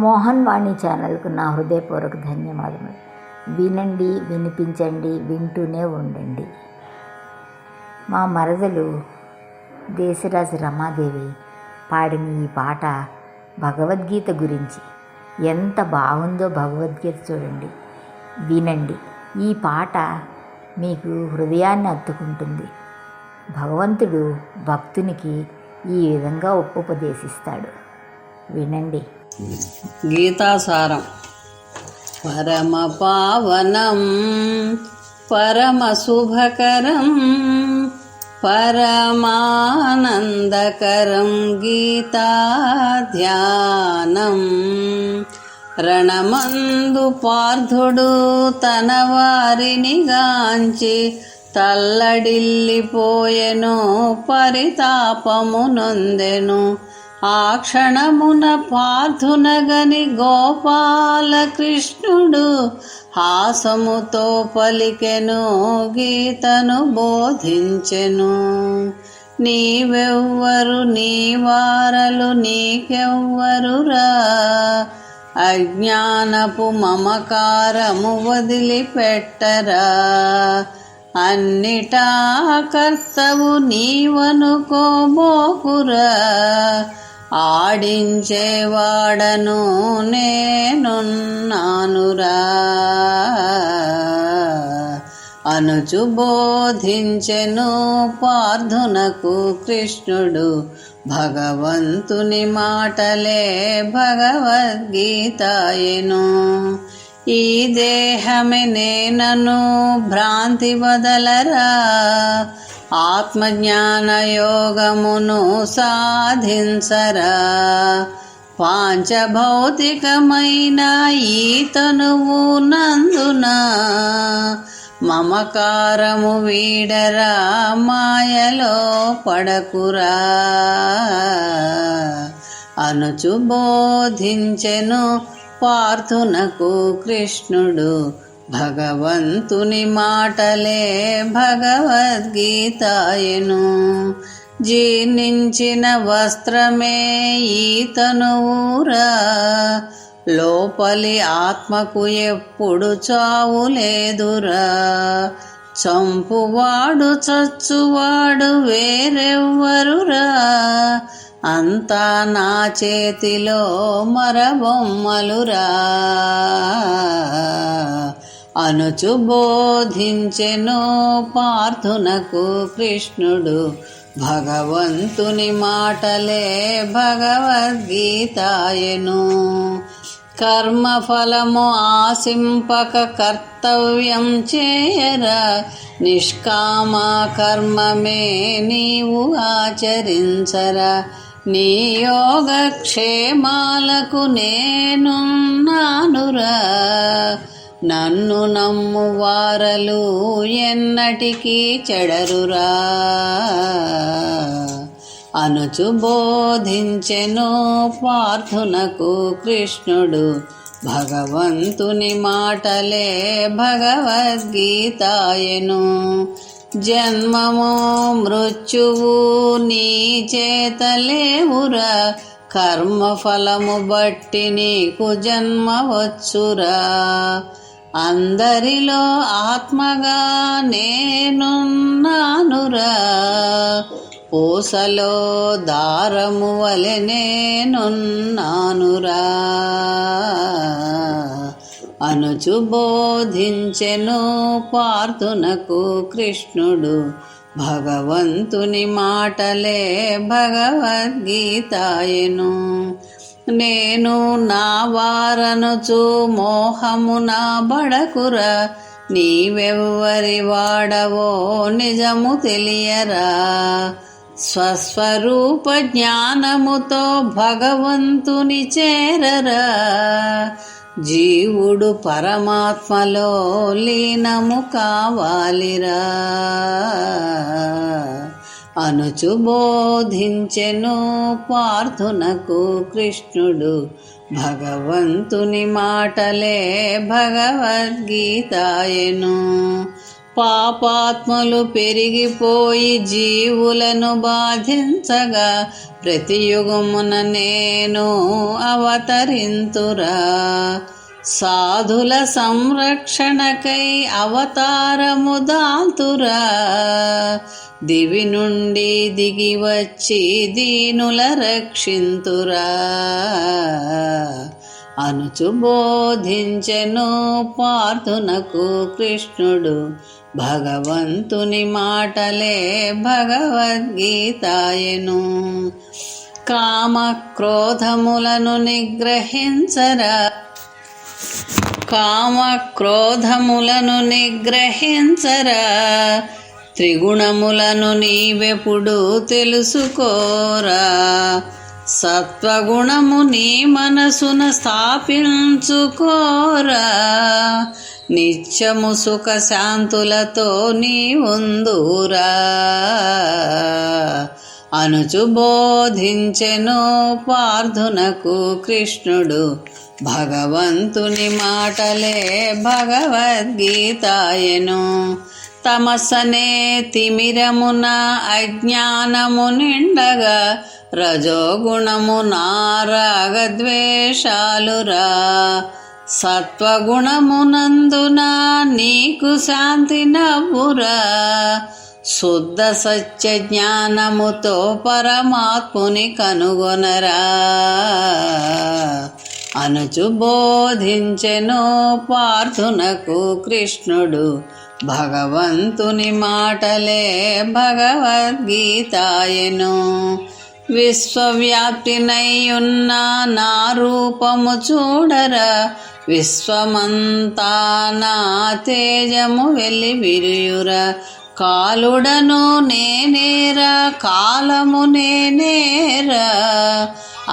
మోహన్ వాణి ఛానల్కు నా హృదయపూర్వక ధన్యవాదములు. వినండి వినిపించండి వింటూనే ఉండండి. మా మరదలు దేశరాజు రమాదేవి పాడిన ఈ పాట భగవద్గీత గురించి ఎంత బాగుందో భగవద్గీత చూడండి వినండి. ఈ పాట మీకు హృదయాన్ని అత్తుకుంటుంది భగవంతుడు భక్తునికి ఈ విధంగా ఉపదేశిస్తాడు. వినండి. గీతాసారం. పరమ పావనం పరమ శుభకరం పరమానందకరం గీతాధ్యానం రణమందు పార్థుడు తన వారిని గాంచి తల్లడిల్లిపోయెను పరితాపము నొందెను. ఆ క్షణమున పార్థునగని గోపాలకృష్ణుడు హాసముతో పలికెను గీతను బోధించెను. నీవెవ్వరు నీ వారలు నీకెవ్వరురా అజ్ఞానపు మమకారము వదిలిపెట్టరా. అన్నిటా కర్తవు నీవనుకోబోకురా. ఆడించేవాడను నేనున్నానురా. అనుచు బోధించెను పార్థునకు కృష్ణుడు. భగవంతుని మాటలే భగవద్గీతాయను. ఈ దేహమే నేనను భ్రాంతి వదలరా. ఆత్మజ్ఞానయోగమును సాధించరా. పాంచభౌతికమైన ఈ తనువు నందున మమకారము వీడరా మాయలో పడకురా. అనుచు బోధించెను పార్థునకు కృష్ణుడు భగవంతుని మాటలే భగవద్గీతాయను. జీర్ణించిన వస్త్రమే ఈతనువురా లోపలి ఆత్మకు ఎప్పుడు చావు లేదురా. చంపువాడు చచ్చువాడు వేరెవ్వరురా. అంతా నా చేతిలో మరబొమ్మలురా. అనుచు బోధించెను పార్థునకు కృష్ణుడు. భగవంతుని మాటలే భగవద్గీతాయను. కర్మఫలము ఆశింపక కర్తవ్యం చేయరా. నిష్కామ కర్మమే నీవు ఆచరించరా. నీ యోగక్షేమాలకు నేనున్నానురా. నన్ను నమ్ము వారలు ఎన్నటికీ చెడరురా. అనుచు బోధించెను పార్థునకు కృష్ణుడు. భగవంతుని మాటలే భగవద్గీతాయను. జన్మము మృత్యువు నీ చేతలేవురా కర్మఫలము బట్టి నీకు జన్మ వచ్చురా. అందరిలో ఆత్మగా నేనున్నానురా. పూసలో దారము వలె నేనున్నానురా. అనుచు బోధించెను పార్థునకు కృష్ణుడు. భగవంతుని మాటలే భగవద్గీతాయను. నేను నా వారనుచు మోహము నా బడకురా నీవెవ్వరి వాడవో నిజము తెలియరా. స్వస్వరూప జ్ఞానముతో భగవంతుని చేరరా. జీవుడు పరమాత్మలో లీనము కావాలిరా. అనుచు బోధించెను పార్థునకు కృష్ణుడు. భగవంతుని మాటలే భగవద్గీతాయను. పాపాత్మలు పెరిగిపోయి జీవులను బాధించగా ప్రతి యుగమున నేను అవతరింతురా. సాధుల సంరక్షణకై అవతారము దాల్తురా. దివి నుండి దిగి వచ్చి దీనుల రక్షింతురా. అనుచు బోధించెను పార్థునకు కృష్ణుడు. భగవంతుని మాటలే భగవద్గీతాయను. కామ క్రోధములను నిగ్రహించరా. కామ క్రోధములను నిగ్రహించరా. త్రిగుణములను నీవెప్పుడు తెలుసుకోరా? సత్వగుణము నీ మనసున స్థాపించుకోరా? నిత్యము సుఖ శాంతులతో నీ ఉందురా అనుచు బోధించెను పార్థునకు కృష్ణుడు. భగవంతుని మాటలే భగవద్గీతాయను. తమసనే తిమిరమున అజ్ఞానము నిండగా రజోగుణము నారాగద్వేషాలురా. సత్వగుణమునందున నీకు శాంతి నవ్వురా. శుద్ధ సత్య జ్ఞానముతో పరమాత్ముని కనుగొనరా. అనుచు బోధించెను పార్థునకు కృష్ణుడు. భగవంతుని మాటలే భగవద్గీతాయను. విశ్వవ్యాప్తినయ్యున్న నా రూపము చూడరా. విశ్వమంతా నా తేజము వెళ్ళి విరియుర కాలుడను నేనేరా కాలము నేనేరా.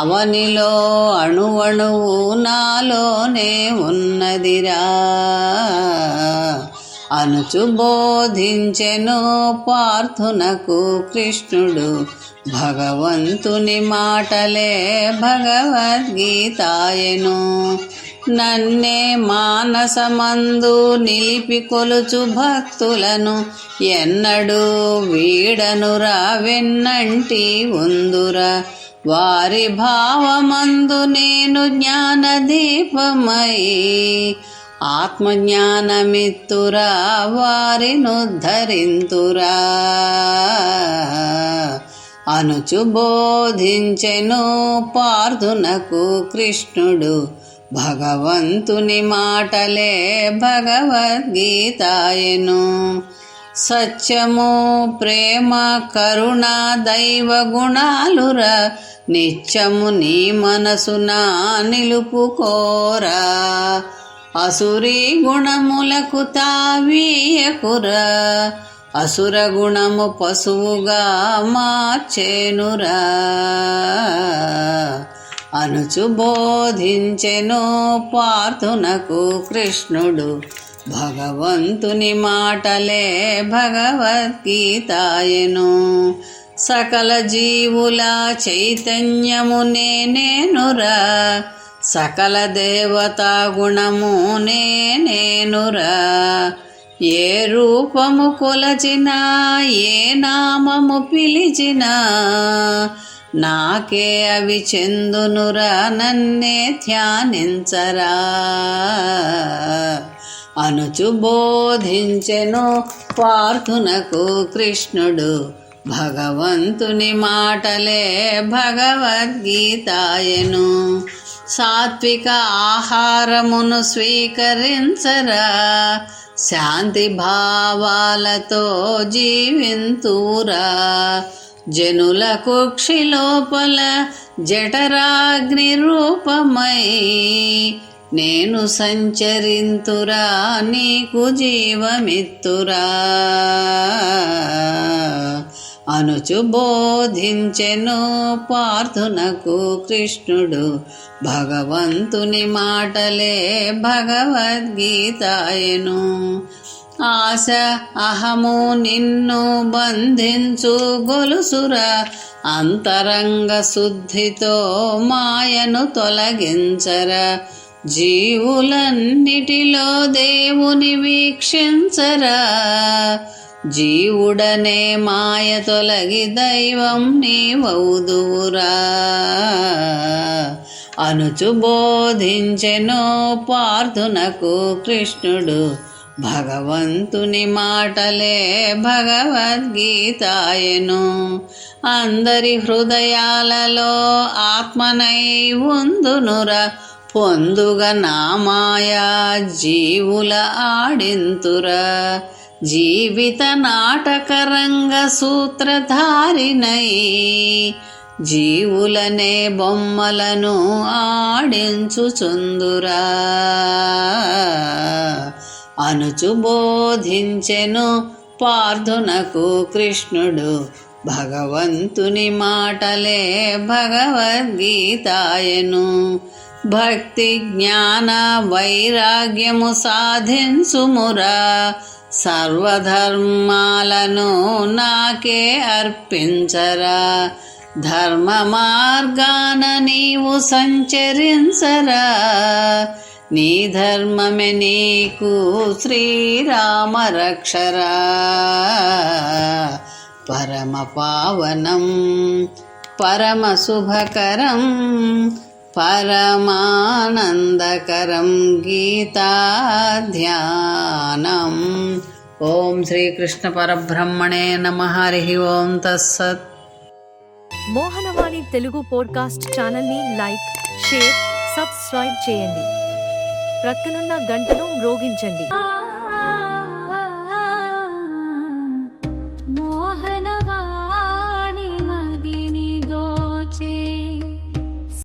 అవనిలో అణువణువు నాలోనే ఉన్నదిరా. అనుచు బోధించెను పార్థునకు కృష్ణుడు భగవంతుని మాటలే భగవద్గీతాయను. నన్నే మానసమందు నిలిపి కొలుచు భక్తులను ఎన్నడూ వీడనురా వెన్నంటి ఉందురా. వారి భావమందు నేను జ్ఞానదీపమై ఆత్మజ్ఞానమిత్తురా వారినుద్ధరింతురా అనుచు బోధించెను పార్థునకు కృష్ణుడు భగవంతుని మాటలే భగవద్గీతాయను. సత్యము ప్రేమ కరుణ దైవ గుణాలురా. నిత్యము నీ మనసున నిలుపుకోరా. అసురీ గుణములకు తావీయకురా. అసుర గుణము పశువుగా మార్చేనురా. అనుచు బోధించెను పార్థునకు కృష్ణుడు. భగవంతుని మాటలే భగవద్గీతాయను. సకల జీవుల చైతన్యము నేనేనురా సకల దేవతా గుణము నేనేనురా ఏ రూపము కొలచినా ఏ నామము పిలిచినా నాకే అవి చెందునురా నన్నే ధ్యానించరా. అనుచు బోధించెను పార్థునకు కృష్ణుడు. భగవంతుని మాటలే భగవద్గీతాయను. సాత్విక ఆహారమును స్వీకరించరా. శాంతి భావాలతో జీవింతురా జనుల కుక్షి లోపల జఠరాగ్ని రూపమై నేను సంచరింతురా నీకు జీవమిత్తురా. అనుచు బోధించెను పార్థునకు కృష్ణుడు. భగవంతుని మాటలే భగవద్గీతాయను. ఆశ అహము నిన్ను బంధించు గొలుసురా. అంతరంగ శుద్ధితో మాయను తొలగించరా. జీవులన్నిటిలో దేవుని వీక్షించరా. జీవుడనే మాయ తొలగి దైవం నీవౌదువురా అనుచు బోధించెను పార్థునకు కృష్ణుడు. భగవంతుని మాటలే భగవద్గీతాయను. అందరి హృదయాలలో ఆత్మనై ఉందునురా. పొందుగ నామాయా జీవుల ఆడింతురా? జీవిత నాటకరంగ సూత్రధారినై జీవులనే బొమ్మలను ఆడించుచుందురా అనుచు బోధించెను పార్థునకు కృష్ణుడు. భగవంతుని మాటలే భగవద్గీతాయను. భక్తి జ్ఞాన వైరాగ్యము సాధించుమురా. సర్వధర్మాలను నాకే అర్పించరా. ధర్మ మార్గాన నీవు సంచరించరా. నీ ధర్మమే నీకు శ్రీరామ రక్షరా పరమ పావనం పరమ శుభకరం పరమానందకరం గీతా ధ్యానం ఓం శ్రీకృష్ణ పరబ్రహ్మణే నమ హరి ఓం తస్సత్ మోహనవాణి తెలుగు పోడ్కాస్ట్ ఛానల్ని లైక్ షేర్ సబ్స్క్రైబ్ చేయండి. ప్రక్కనున్న గంటను మ్రోగించండి.